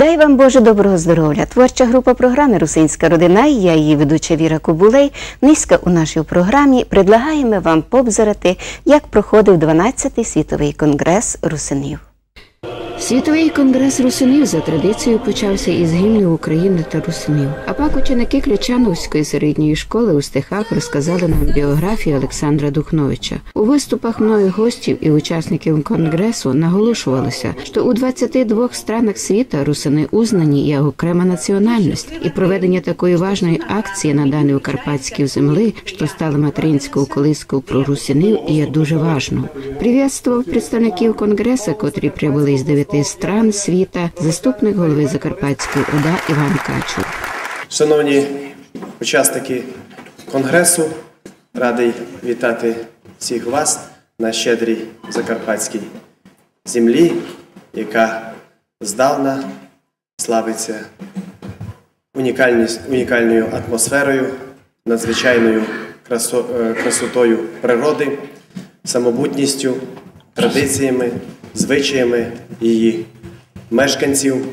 Дай вам Боже доброго здоров'я. Творча група програми Русинська родина. і Я її ведуча Віра Кобулей. Низька у нашій програмі предлагаємо вам побзирати, як проходив 12-й світовий конгрес русинів. Світовий конгрес русинів за традицією почався із гімнів України та русинів. А пак ученики Ключановської середньої школи у стихах розказали нам біографію Олександра Духновича. У виступах мною гостів і учасників конгресу наголошувалося, що у 22 странах світа русини узнані як окрема національність, і проведення такої важної акції на даній у Карпатській землі, що стала материнською колискою про русинів, є дуже важно. Привітствував представників конгресу, котрі прибули із дев'яти стран світа, заступник голови Закарпатської ОДА Іван Качур. Шановні учасники конгресу, радий вітати всіх вас на щедрій закарпатській землі, яка здавна славиться унікальною атмосферою, надзвичайною е, красотою природи, самобутністю, традиціями, звичаями її мешканців.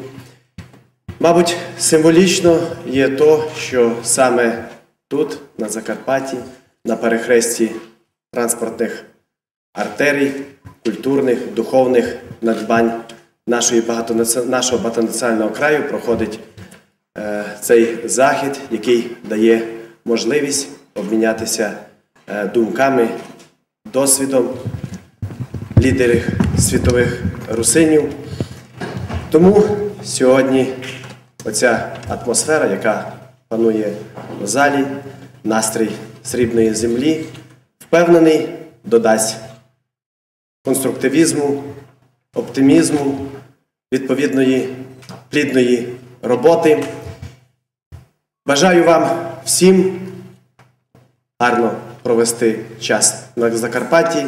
Мабуть, символічно є то, що саме тут, на Закарпатті, на перехресті транспортних артерій, культурних, духовних надбань нашої нашого багатонаціонального краю проходить е, цей захід, який дає можливість обмінятися е, думками, досвідом лідерів світових русинів. Тому сьогодні оця атмосфера, яка панує в залі, настрій срібної землі, впевнений, додасть конструктивізму, оптимізму, відповідної плідної роботи. Бажаю вам всім гарно провести час на Закарпатті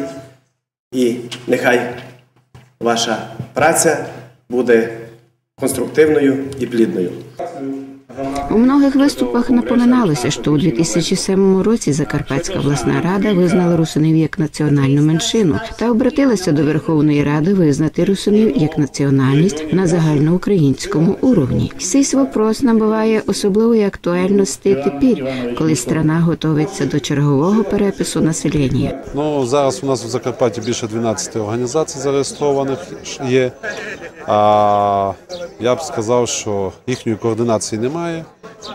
і нехай ваша праця буде конструктивною і плідною. У многих виступах напоминалося, що у 2007 році Закарпатська обласна рада визнала русинів як національну меншину та обратилася до Верховної Ради визнати русинів як національність на загальноукраїнському уровні. Цей вопрос набуває особливої актуальності тепер, коли страна готується до чергового перепису населення. Ну, зараз у нас в Закарпатті більше 12 організацій зареєстрованих є. А я б сказав, що їхньої координації немає.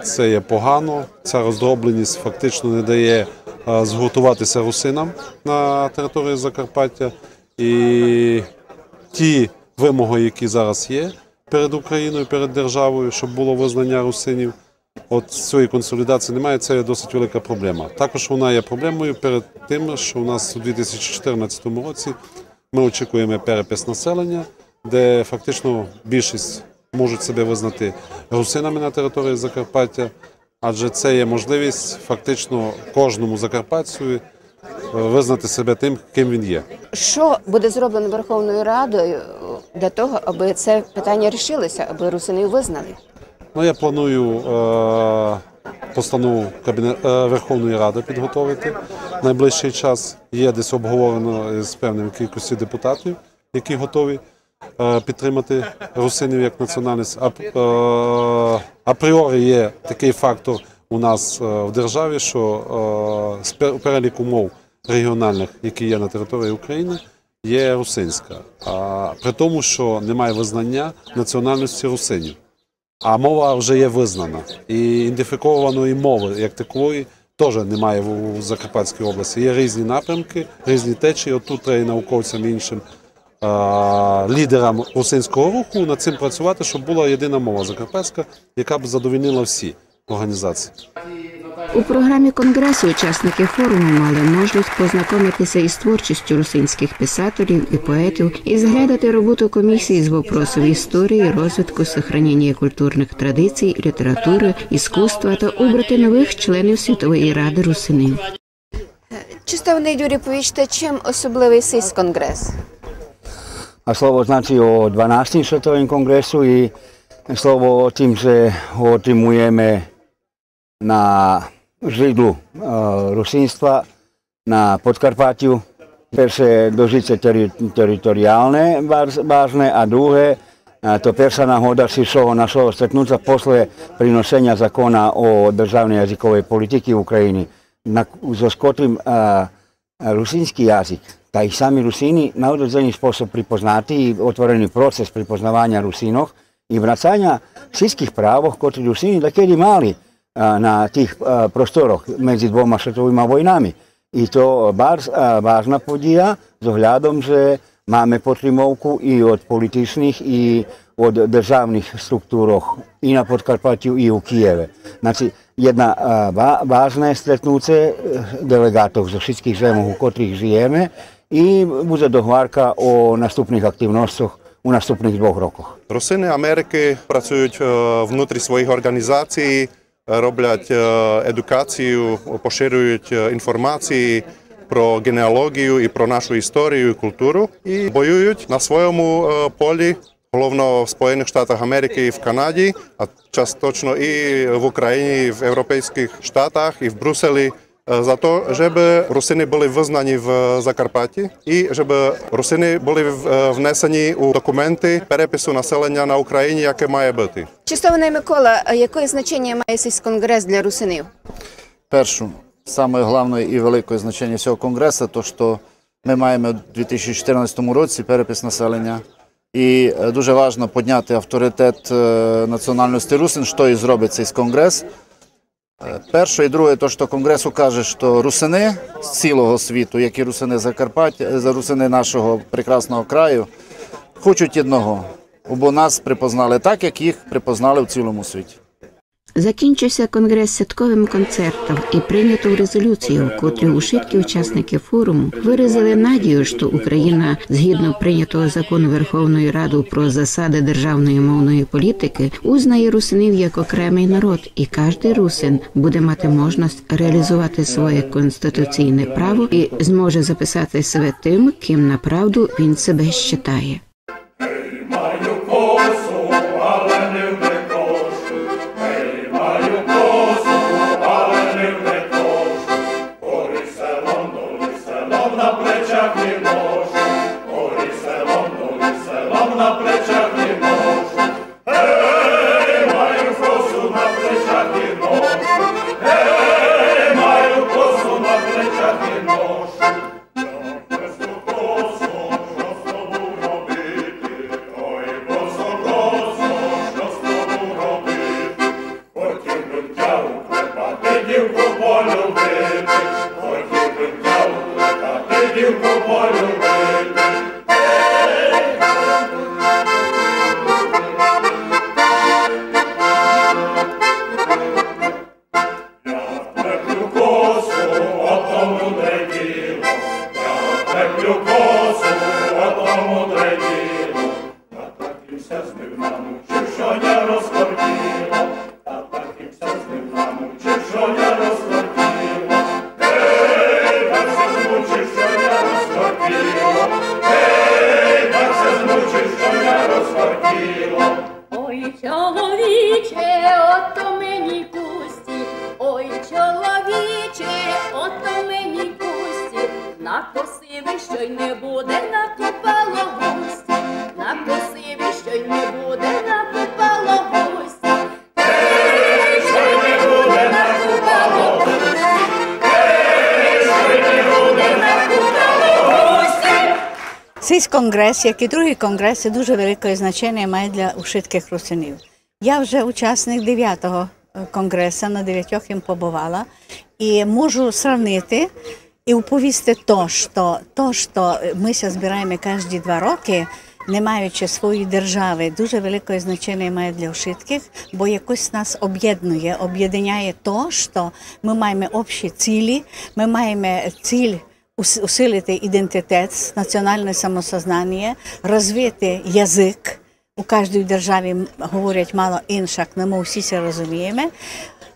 Це є погано. Ця роздробленість фактично не дає а, згуртуватися русинам на території Закарпаття. І ті вимоги, які зараз є перед Україною, перед державою, щоб було визнання русинів. От цієї консолідації немає, це є досить велика проблема. Також вона є проблемою перед тим, що у нас у 2014 році ми очікуємо перепис населення, де фактично більшість можуть себе визнати русинами на території Закарпаття, адже це є можливість фактично кожному закарпатцю е, визнати себе тим, ким він є. Що буде зроблено Верховною Радою для того, аби це питання рішилося, аби русинів визнали? Ну, я планую е, постанову Кабінет е, Верховної Ради підготовити найближчий час. Є десь обговорено з певною кількістю депутатів, які готові е, підтримати русинів як національність. Е, апріорі є такий фактор у нас е, в державі, що е, з пер- перелік умов регіональних, які є на території України, є русинська. А, при тому, що немає визнання національності русинів. А мова вже є визнана. І ідентифікованої мови як такової теж немає в Закарпатській області. Є різні напрямки, різні течії. От тут треба і науковцям іншим е, лідерам русинського руху над цим працювати, щоб була єдина мова закарпатська, яка б задовільнила всі організації. У програмі конгресу учасники форуму мали можливість познайомитися із творчістю русинських писателів і поетів і зглядати роботу комісії з вопросів історії, розвитку, сохранення культурних традицій, літератури, іскусства та обрати нових членів Світової ради русинів. Чистовний Юрій, повічте, чим особливий цей конгрес? a slovo znači o 12. svetovim kongresu i slovo o tim se otimujeme na židlu e, rusinstva na Podkarpatiu. Perše dožice teri, teritoriálne vážne a druhé to perša náhoda Šišoho našho stretnúca posle prinosenia zakona o državnej jazykovej politiky Ukrajiny. Na, so Škotim Rusinski jazyk, da sami Rusini na određeni sposob pripoznati i otvoreni proces pripoznavanja Rusinog i vracanja svjetskih pravo kod Rusini da mali eh, na tih eh, prostorov među dvoma svetovima vojnami. I to bar važna eh, podija z ohľadom, že máme potrimovku i od političnih i od državnih strukturov i na Podkarpatiju i u Kijeve. Znači, jedna vážne stretnutie delegátov zo všetkých zemov, u ktorých žijeme і буде договорка о наступних активностях у наступних двох роках. Русини Америки працюють внутрі своїх організацій, роблять едукацію, поширюють інформації про генеалогію і про нашу історію і культуру і воюють на своєму полі, головно в Сполучених Штатах Америки і в Канаді, а частично і в Україні, і в Європейських Штатах, і в Брюсселі. е, За те, щоб русини були визнані в Закарпатті і щоб русини були е, внесені у документи перепису населення на Україні, яке має бути. Чистований Микола, а яке значення має цей конгрес для русинів? першу, саме головне і велике значення цього конгресу, то що ми маємо у 2014 році перепис населення. І е, дуже важливо підняти авторитет е, національності русин, що і зробить цей конгрес. Е, Перше і друге, то що конгрес каже, що русини з цілого світу, як і русини Закарпаття, за русини нашого прекрасного краю, хочуть одного, бо нас припознали так, як їх припознали в цілому світі. Закінчився конгрес святковим концертом і прийнято резолюцію, в котрій ушиткі учасники форуму виразили надію, що Україна, згідно прийнятого закону Верховної Ради про засади державної мовної політики, узнає русинів як окремий народ, і кожний русин буде мати можливість реалізувати своє конституційне право і зможе записати себе тим, ким направду він себе вважає. Ой, чоловіче, ото мені кусті, ой, чоловіче, ото мені кусті, на косиві, що й не буде, накопало Цей конгрес, як і другий конгрес, дуже велике значення має для ушитких русинів. Я вже учасник дев'ятого е, конгресу, на дев'ятьох їм побувала, і можу сравнити і оповісти то, що, то, що ми збираємо кожні два роки, не маючи своєї держави, дуже велике значення має для ушитких, бо якось нас об'єднує, об'єднає то, що ми маємо общі цілі, ми маємо ціль усилити ідентитет, національне самосознання, розвити язик. У кожній державі говорять мало інших, але ми всі це розуміємо.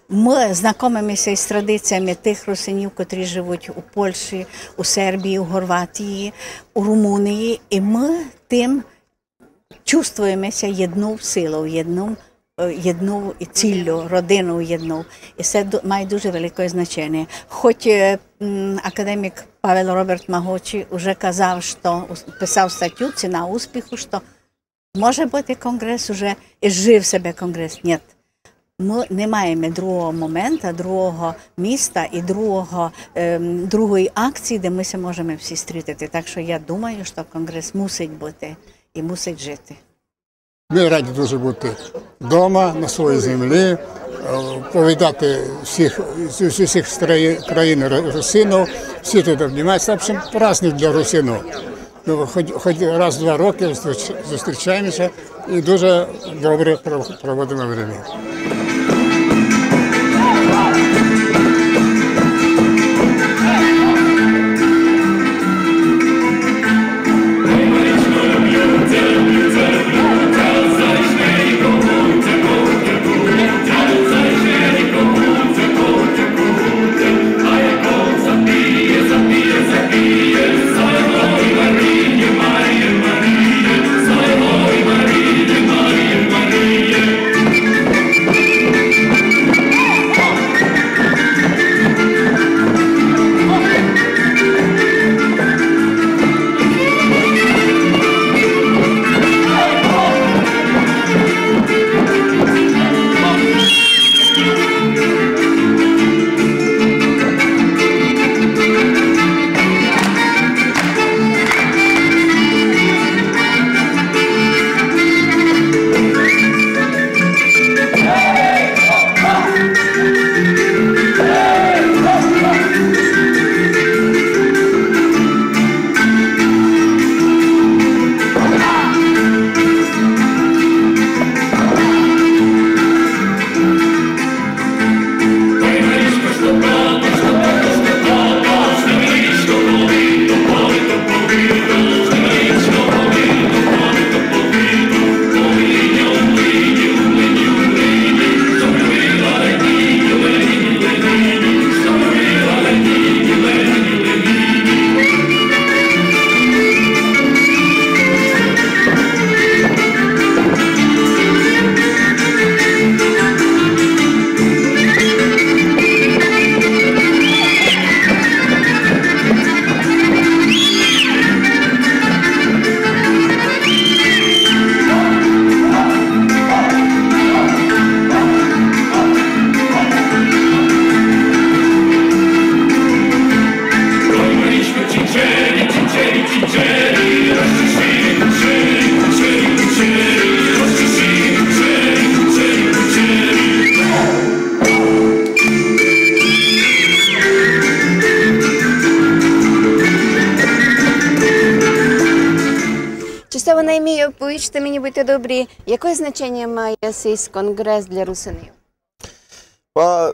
Ми знайомимося із традиціями тих русинів, котрі живуть у Польщі, у Сербії, у Хорватії, у Румунії, і ми тим чувствуємося єдну силу, єдну, е, єдну ціллю, родину єдну. І це має дуже велике значення. Хоч е, академік Павел Роберт Магочі вже казав, що писав статтю «Ціна успіху», що Може бути конгрес уже і жив себе конгрес. Ні. Ми не маємо другого моменту, другого міста і другого, ем, другої акції, де ми се можемо всі зустріти. Так що я думаю, що конгрес мусить бути і мусить жити. Ми раді дуже бути вдома, на своїй землі, е, повідати всіх країн, країн русинів, всі тут обнімаються. В общем, праздник для русинів. Ну, хоч, хоч раз в два роки зустрічаємося і дуже добре проводимо время. Будьте добрі, яке значення має цей конгрес для русинів? Pa,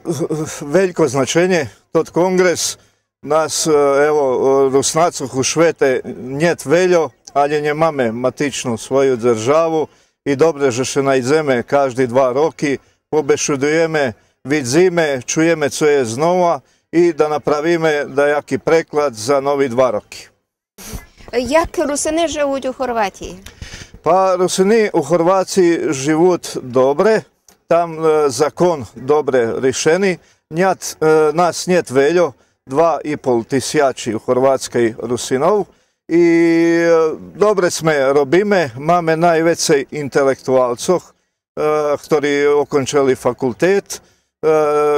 veliko značenje. Tot kongres nas, e, evo, Rusnacoh u Švete njet veljo, ali nje mame matičnu svoju državu i dobre že še najdzeme každi dva roki, pobešudujeme vid zime, čujeme co je znova i da napravime da jaki preklad za novi dva roki. Як русини живуть у Хорватії? Pa Rusini u Horvaciji život dobre, tam e, zakon dobre rešeni, njat, e, nas njet veljo, dva i pol tisjači u Horvatskoj Rusinov. I e, dobre sme robime, máme najvecej intelektualcoh, ktorí okončili fakultet, e,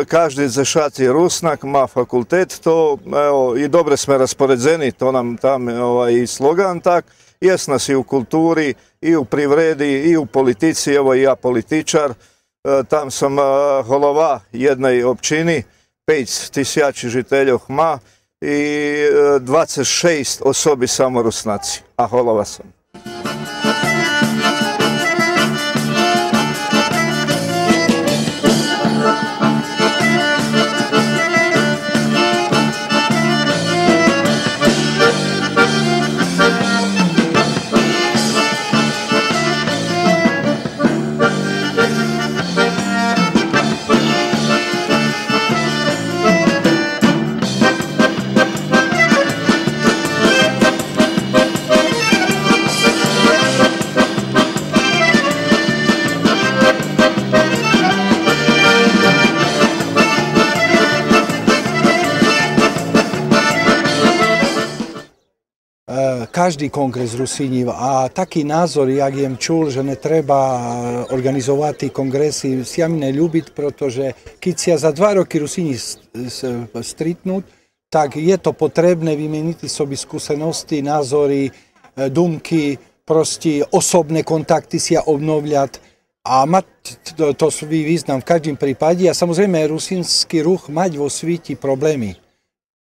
každý ze šati Rusnak má fakultet, to evo, i dobre sme rasporedzeni, to nam tam ovaj, slogan tak, jes nas i u kulturi, i u privredi, i u politici, evo i ja političar, E, tam sam e, holova jednej općini, 5 tisjači žiteljev ma i e, 26 osobi samo Rusnaci, a holova sam. každý kongres Rusinjiv, a taki nazor, jak jem čul, že ne treba organizovati kongresi, sjam ne ljubit, protože kit se za dva roky Rusinji stritnut, tak je to potrebne vymeniti sobi iskusenosti, nazori, e, dumki, prosti osobne kontakty si ja obnovljat, a mať, to, to vi vyznam v každém prípade a samozrejme rusínsky ruch mať vo svíti problémy.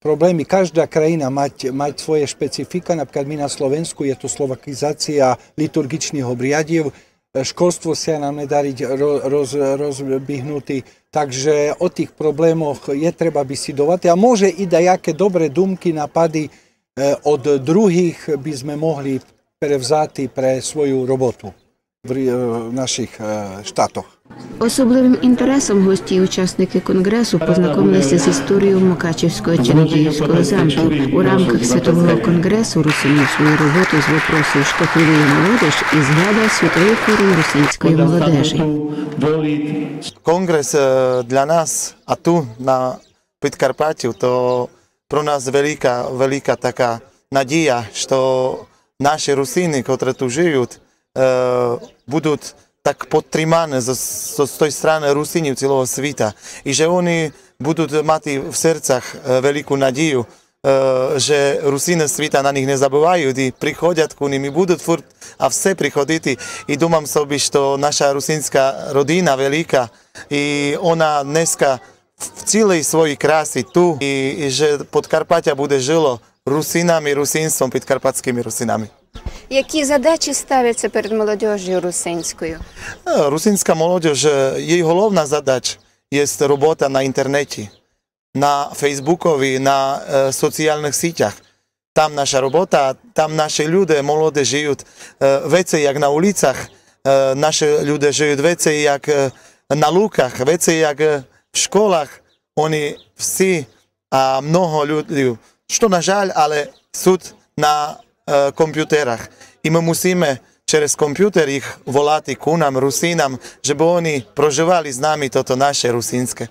Problémy, každá krajina mať, mať svoje špecifika, napríklad my na Slovensku je to slovakizácia liturgičných obriadiev, školstvo sa nám nedarí ro- roz, rozbihnutý, takže o tých problémoch je treba bisidovať a môže i dajaké dobré dumky, napady eh, od druhých by sme mohli prevzati pre svoju robotu v, v našich eh, štátoch. Особливим інтересом гості і учасники конгресу познайомилися з історією Мукачівського Чернігівського замків. У рамках світового конгресу русинів свою роботу з вопросів «Що хвилює молодіж» і згадав світовий форум русинської молодежі. Конгрес е, для нас, а tu на Підкарпаттю, то про нас велика, велика така надія, що наші русини, які тут живуть, е, будуть tak podtrímané zo, zo, z toj strane Rusiniju celého svita i že oni budú mať v srdcach e, veľkú nadiju, e, že Rusine svita na njih ne zabavaju, di prihodjat ku njim i budut furt, a vse prihoditi. I dumam sobi što naša rusinska rodina velika i ona dneska v cilej svoji krasi tu i, i že Podkarpatja bude žilo Rusinami, Rusinstvom, Podkarpatskimi Rusinami. Які задачі ставляться перед молодежю русинською? Е, Русинська молодіж, її головна задача є робота на інтернеті, на Фейсбукові, на е, соціальних сетях. Там наша робота, там наші люди молоді живуть е, веце як на вулицях, наші люди живуть веце як на луках, веце як в школах. Вони всі, а много людей, що на жаль, але суд на Eh, kompjuterach i my musimy przez komputer ich wolati ku nam, Rusinom, żeby oni prożywali z nami to, to nasze rusińskie.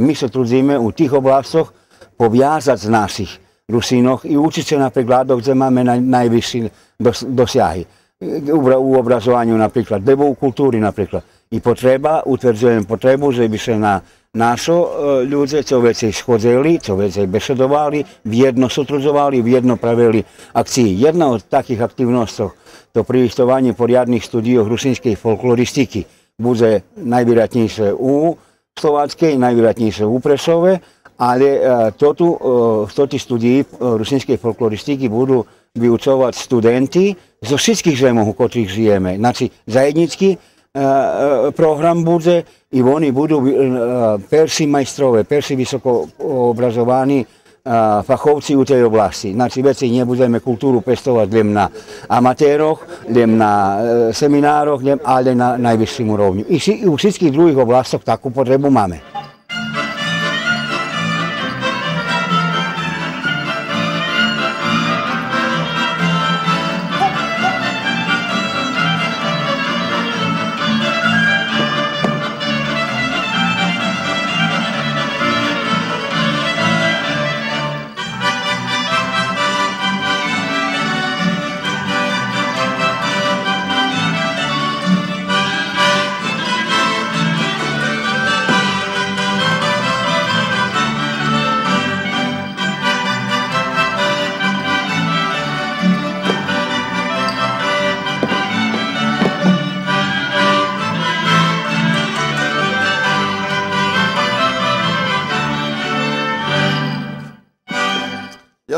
My sa trudzíme u tých oblastoch poviazať z našich Rusínoch i učiť sa na príkladoch, kde máme naj, najvyšší dos, dosiahy. U obrazovaniu napríklad, nebo u kultúry napríklad. I potreba, utvrdzujem potrebu, že by sa na našo e, ľudia, čo veci schodzeli, čo veci besedovali, v jedno sutrudzovali, v jedno pravili akcii. Jedna od takých aktivností, to privistovanie poriadnych studiov rusinskej folkloristiky, bude najvýratnejšie u Slováckej, najvýratnejšie u Presove, ale e, to tu, v toti studii rusinskej folkloristiky budú vyučovať studenti zo všetkých zemov, u ktorých žijeme. Znači, zajednický program bude i oni budu persi majstrove, persi visoko obrazovani fachovci u tej oblasti. Znači veci nebudeme kultúru pestovať len na amatéroch, len na seminároch, ale na najvyšším úrovni. I u všetkých druhých oblastoch takú potrebu máme.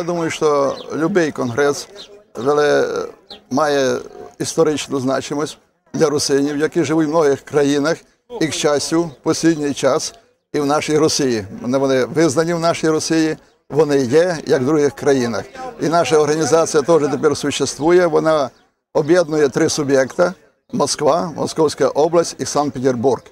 Я думаю, що будь-який конгрес веле, має історичну значимість для русинів, які живуть в многих країнах і, к щастю, в останній час і в нашій Росії. Вони, визнані в нашій Росії, вони є, як в других країнах. І наша організація теж тепер существує. Вона об'єднує три суб'єкта: Москва, Московська область і Санкт-Петербург.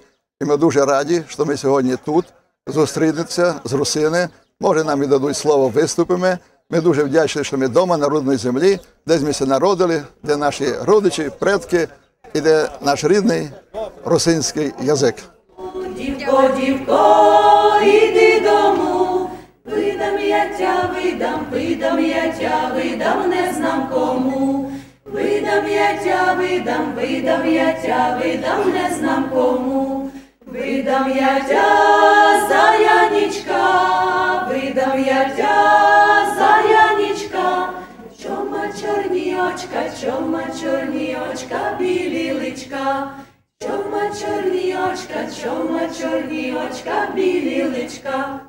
І ми дуже раді, що ми сьогодні тут зустрінемося з русини. Може, нам і дадуть слово, виступимо. Ми дуже вдячні, що ми вдома, на рідній землі, десь ми се народили, де наші родичі, предки, і де наш рідний русинський язик. Дівко, дівко, іди дому, видам я тя, видам, видам я тя, видам, не знам кому. Видам я тя, видам, видам я тя, видам, не знам кому. Видам я тя, заянічка, видам я тя, чорні очка, чома чорні очка, білі личка. Чома чорні очка, чома чорні очка, білі личка.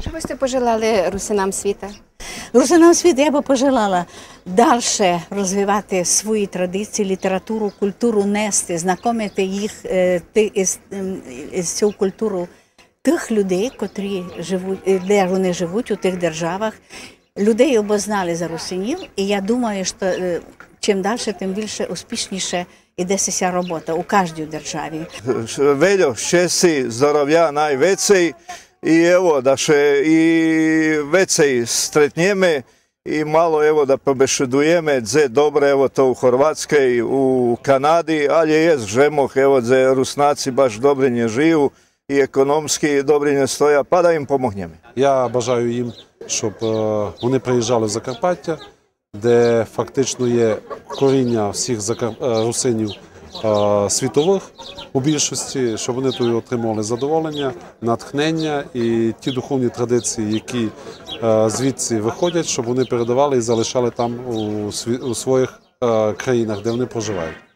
Що ви сте пожелали русинам світа? Русинам світу я би пожелала далі розвивати свої традиції, літературу, культуру нести, знайомити їх е, із, ем, цю культуру тих людей, котрі живуть, е, де вони живуть у тих державах. Людей обознали за русинів, і я думаю, що е, чим далі, тим більше успішніше іде ця робота у кожній державі. Veljo, šesi, zdravja najvecej i evo da še i vecej stretnjeme i malo evo da pobešedujeme dze dobre evo to u Horvatskej, u Kanadi, ali je žemoh evo dze Rusnaci baš dobre nje dobri nje stoja, pa da im pomogneme. Я бажаю їм, щоб е, вони приїжджали в Закарпаття, де фактично є коріння всіх закар... е, русинів е, світових у більшості, щоб вони тут отримували задоволення, натхнення і ті духовні традиції, які звідси виходять, щоб вони передавали і залишали там у, своїх країнах, де вони проживають.